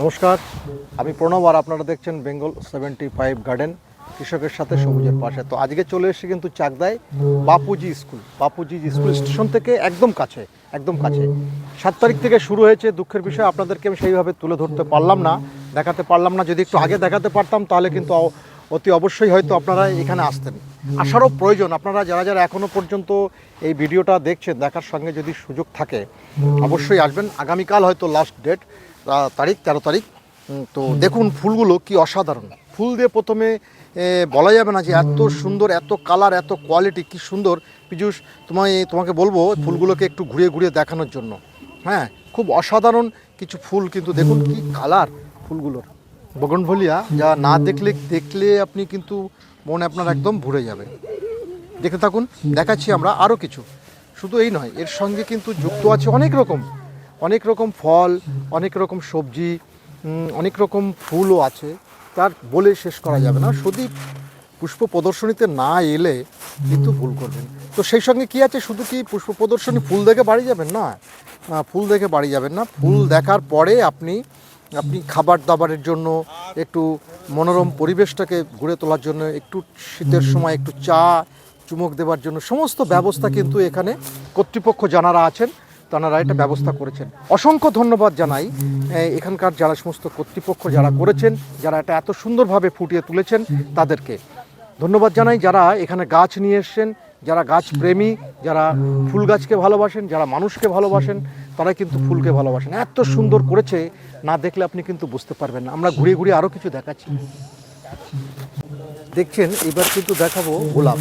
নমস্কার, আমি প্রণব আর আপনারা দেখছেন বেঙ্গল সেভেন্টি ফাইভ গার্ডেন, কৃষকের সাথে সবুজের পাশে। তো আজকে চলে এসে কিন্তু চাকদায় Bapuji school Bapuji school station থেকে একদম কাছে একদম কাছে। সাত তারিখ থেকে শুরু হয়েছে, দুঃখের বিষয়, আপনাদেরকে আমি সেইভাবে তুলে ধরতে পারলাম না, দেখাতে পারলাম না। যদি একটু আগে দেখাতে পারতাম, তাহলে কিন্তু অতি অবশ্যই হয়তো আপনারা এখানে আসতেন। আসারও প্রয়োজন, আপনারা যারা যারা এখনও পর্যন্ত এই ভিডিওটা দেখছেন, দেখার সঙ্গে যদি সুযোগ থাকে, অবশ্যই আসবেন। আগামীকাল হয়তো লাস্ট ডেট তারিখ তেরো তারিখ। তো দেখুন ফুলগুলো কি অসাধারণ। ফুল দিয়ে প্রথমে বলা যাবে না যে এত সুন্দর এত কালার এত কোয়ালিটি কি সুন্দর। পীযুষ তোমায় তোমাকে বলব ফুলগুলোকে একটু ঘুরিয়ে ঘুরিয়ে দেখানোর জন্য। হ্যাঁ খুব অসাধারণ কিছু ফুল কিন্তু দেখুন কি কালার ফুলগুলোর। বগনভলিয়া যা না দেখলে দেখলে আপনি কিন্তু মন আপনার একদম ভরে যাবে। দেখতে থাকুন দেখাচ্ছি আমরা আরও কিছু। শুধু এই নয় এর সঙ্গে কিন্তু যুক্ত আছে অনেক রকম। অনেক রকম ফল, অনেক রকম সবজি অনেক রকম ফুলও আছে। তার বলে শেষ করা যাবে না। শুধু পুষ্প প্রদর্শনীতে না এলে কিন্তু ভুল করবেন। তো সেই সঙ্গে কি আছে? শুধু কি পুষ্প প্রদর্শনী ফুল দেখে বাড়ি যাবেন? না ফুল দেখে বাড়ি যাবেন না। ফুল দেখার পরে আপনি আপনি খাবার দাবারের জন্য একটু মনোরম পরিবেশটাকে গড়ে তোলার জন্য, একটু শীতের সময় একটু চা, চুমুক দেওয়ার জন্য, সমস্ত ব্যবস্থা কিন্তু এখানে কর্তৃপক্ষ জানারা আছেন। তারা এটা ব্যবস্থা করেছেন। অসংখ্য ধন্যবাদ জানাই এখানকার যারা সমস্ত কর্তৃপক্ষ যারা করেছেন, যারা এটা এত সুন্দরভাবে ফুটিয়ে তুলেছেন তাদেরকে। ধন্যবাদ জানাই যারা এখানে গাছ নিয়ে এসছেন, যারা গাছ প্রেমী, যারা ফুল গাছকে ভালোবাসেন, যারা মানুষকে ভালোবাসেন তারা কিন্তু ফুলকে ভালোবাসেন। এত সুন্দর করেছে, না দেখলে আপনি কিন্তু বুঝতে পারবেন না। আমরা ঘুরিয়ে ঘুরিয়ে আরও কিছু দেখাচ্ছি। দেখছেন, এবার কিন্তু দেখাবো গোলাপ।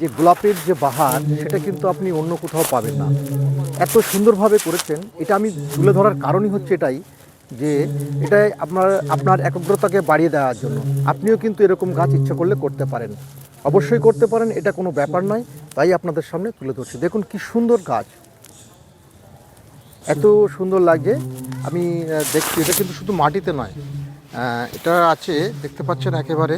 যে গোলাপের যে বাহার সেটা কিন্তু আপনি অন্য কোথাও পাবেন না। এত সুন্দরভাবে করেছেন এটা আমি তুলে ধরার কারণই হচ্ছে এটাই যে এটাই আপনার আপনার একাগ্রতাকে বাড়িয়ে দেওয়ার জন্য। আপনিও কিন্তু এরকম গাছ ইচ্ছা করলে করতে পারেন। অবশ্যই করতে পারেন এটা কোনো ব্যাপার নয়। তাই আপনাদের সামনে তুলে ধরছি। দেখুন কি সুন্দর গাছ। এত সুন্দর লাগে আমি দেখছি এটা কিন্তু শুধু মাটিতে নয়। এটা আছে দেখতে পাচ্ছেন একেবারে।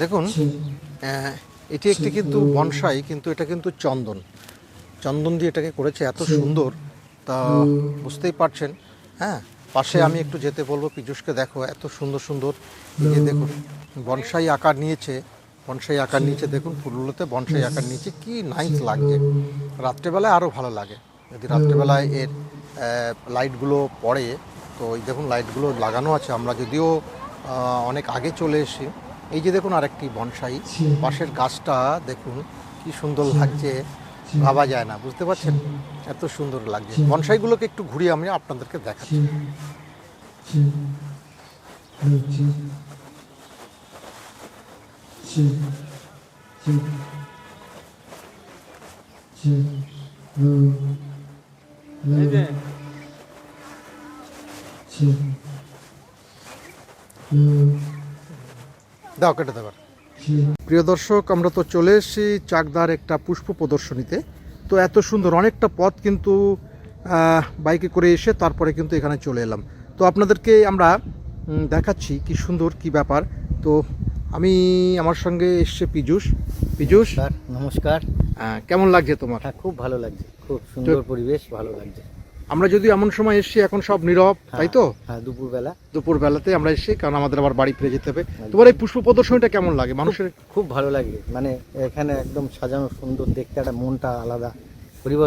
দেখুন এটি একটি কিন্তু বনসাই কিন্তু এটা কিন্তু চন্দন। চন্দন দিয়ে এটাকে করেছে এত সুন্দর। তা বুঝতেই পারছেন হ্যাঁ? পাশে আমি একটু যেতে বলব পীযুষকে দেখো এত সুন্দর সুন্দর। এই যে দেখুন বনসাই আকার নিয়েছে বনসাই আকার নিয়েছে দেখুন ফুলগুলোতে বনসাই আকার নিয়েছে কি নাইস লাগছে। রাত্রেবেলায় আরও ভালো লাগে। যদি রাত্রেবেলায় এর লাইটগুলো পড়ে তো এই দেখুন লাইটগুলো লাগানো আছে। আমরা যদিও অনেক আগে চলে এসেছি এই যে দেখুন আরেকটি বনসাই, পাশের গাছটা দেখুন, কি সুন্দর লাগছে, ভাবা যায় না, বুঝতে পারছেন? এত সুন্দর লাগছে। বনসাইগুলোকে একটু ঘুরিয়ে আমি আপনাদেরকে দেখাচ্ছি। দাও কেটে দেবার প্রিয় দর্শক আমরা তো চলে এসেছি চাকদার একটা পুষ্প প্রদর্শনীতে। তো এত সুন্দর অনেকটা পথ কিন্তু বাইকে করে এসে তারপরে কিন্তু এখানে চলে এলাম। তো আপনাদেরকে আমরা দেখাচ্ছি কি সুন্দর কি ব্যাপার। তো আমি আমার সঙ্গে এসছে পীযুষ। পীযুষ? নমস্কার কেমন লাগছে তোমার? হ্যাঁ খুব ভালো লাগছে। খুব সুন্দর পরিবেশ ভালো লাগছে। আমরা যদি এমন সময় এসছি এখন সব নীরব তাই তো? হ্যাঁ দুপুরবেলা। দুপুর বেলাতে আমরা এসছি কারণ আমাদের আবার বাড়ি ফিরে যেতে হবে। তোমার এই পুষ্প প্রদর্শনীটা কেমন লাগে? মানুষের খুব ভালো লাগে। মানে এখানে একদম সাজানো সুন্দর দেখতে একটা মনটা আলাদা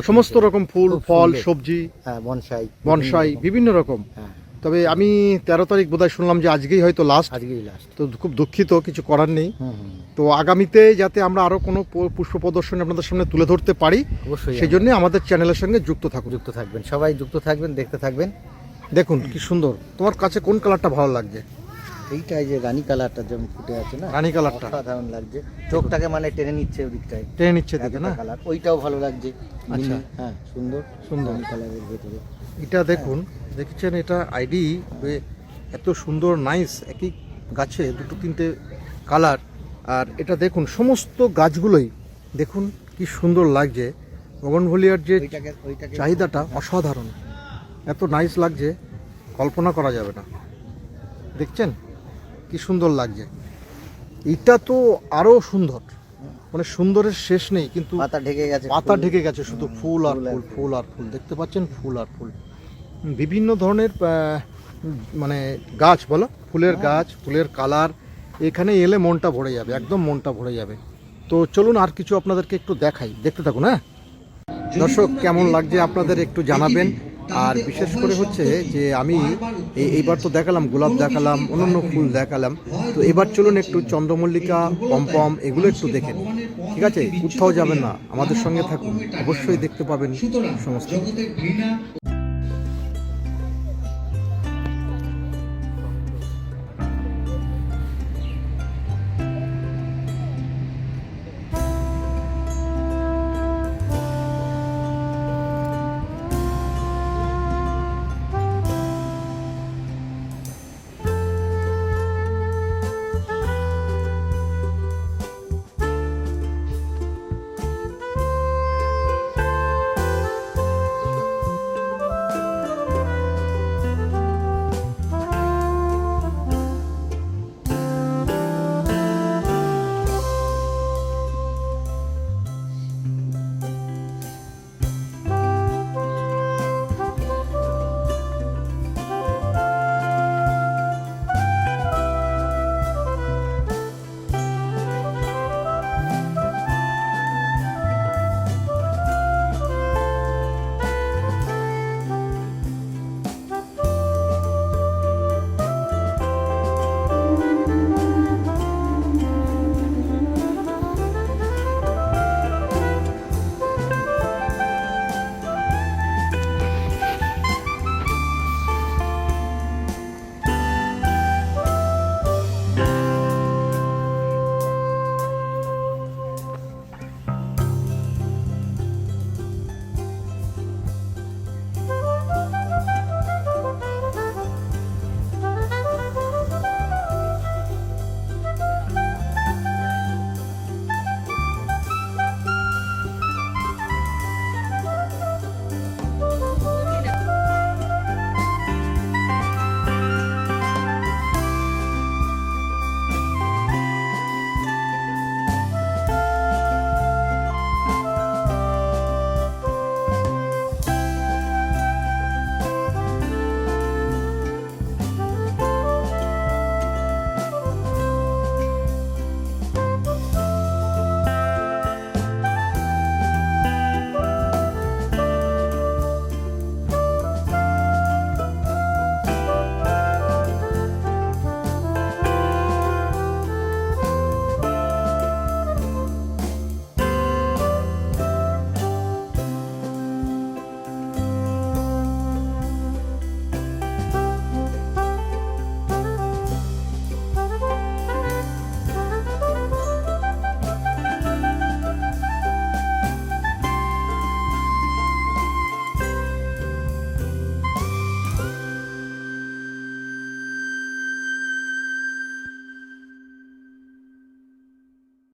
সমস্ত রকম ফুল ফল সবজি হ্যাঁ বনসাই বনসাই বিভিন্ন রকম। হ্যাঁ। তবে আমি তেরো তারিখ বোধহয় শুনলাম যে আজকেই হয়তো লাস্ট আজকেই লাস্ট তো খুব দুঃখিত কিছু করার নেই। তো আগামীতে যাতে আমরা আরও কোনো পুষ্প প্রদর্শনী আপনাদের সামনে তুলে ধরতে পারি অবশ্যই সেই জন্য আমাদের চ্যানেলের সঙ্গে যুক্ত থাকুন। যুক্ত থাকবেন সবাই যুক্ত থাকবেন দেখতে থাকবেন। দেখুন কি সুন্দর। তোমার কাছে কোন কালারটা ভালো লাগছে? এইটাই যে রানী কালারটা যেমন ফুটে আছে না রানী কালারটা অসাধারণ লাগছে। চোখটাকে মানে টেনে নিচ্ছে ওদিকটায়। টেনে নিচ্ছে দেখে না? কালার ওইটাও ভালো লাগছে। আচ্ছা। হ্যাঁ সুন্দর। সুন্দর। কালারের ভেতরে। এটা দেখুন দেখছেন এটা আইডি এত সুন্দর নাইস একই গাছে দুটো তিনটে কালার আর এটা দেখুন সমস্ত গাছগুলোই দেখুন কি সুন্দর লাগছে। বগনভলিয়ার যে চাহিদাটা অসাধারণ। এত নাইস লাগছে কল্পনা করা যাবে না। দেখছেন? কি সুন্দর লাগছে। এটা তো আরও সুন্দর। মানে সুন্দরের শেষ নেই কিন্তু পাতা ঢেকে গেছে পাতা ঢেকে গেছে শুধু ফুল আর ফুল। ফুল আর ফুল। দেখতে পাচ্ছেন? ফুল আর ফুল। বিভিন্ন ধরনের মানে গাছ বলো ফুলের গাছ ফুলের কালার এখানে এলে মনটা ভরে যাবে একদম মনটা ভরে যাবে। তো চলুন আর কিছু আপনাদেরকে একটু দেখাই দেখতে থাকুন হ্যাঁ? দর্শক কেমন লাগছে আপনাদের একটু জানাবেন। আর বিশেষ করে হচ্ছে যে আমি এই- এইবার তো দেখালাম গোলাপ দেখালাম অন্যান্য ফুল দেখালাম। তো এবার চলুন একটু চন্দ্রমল্লিকা পম্পম এগুলো একটু দেখেন। ঠিক আছে? কোথাও যাবেন না আমাদের সঙ্গে থাকুন। অবশ্যই দেখতে পাবেন? সমস্ত।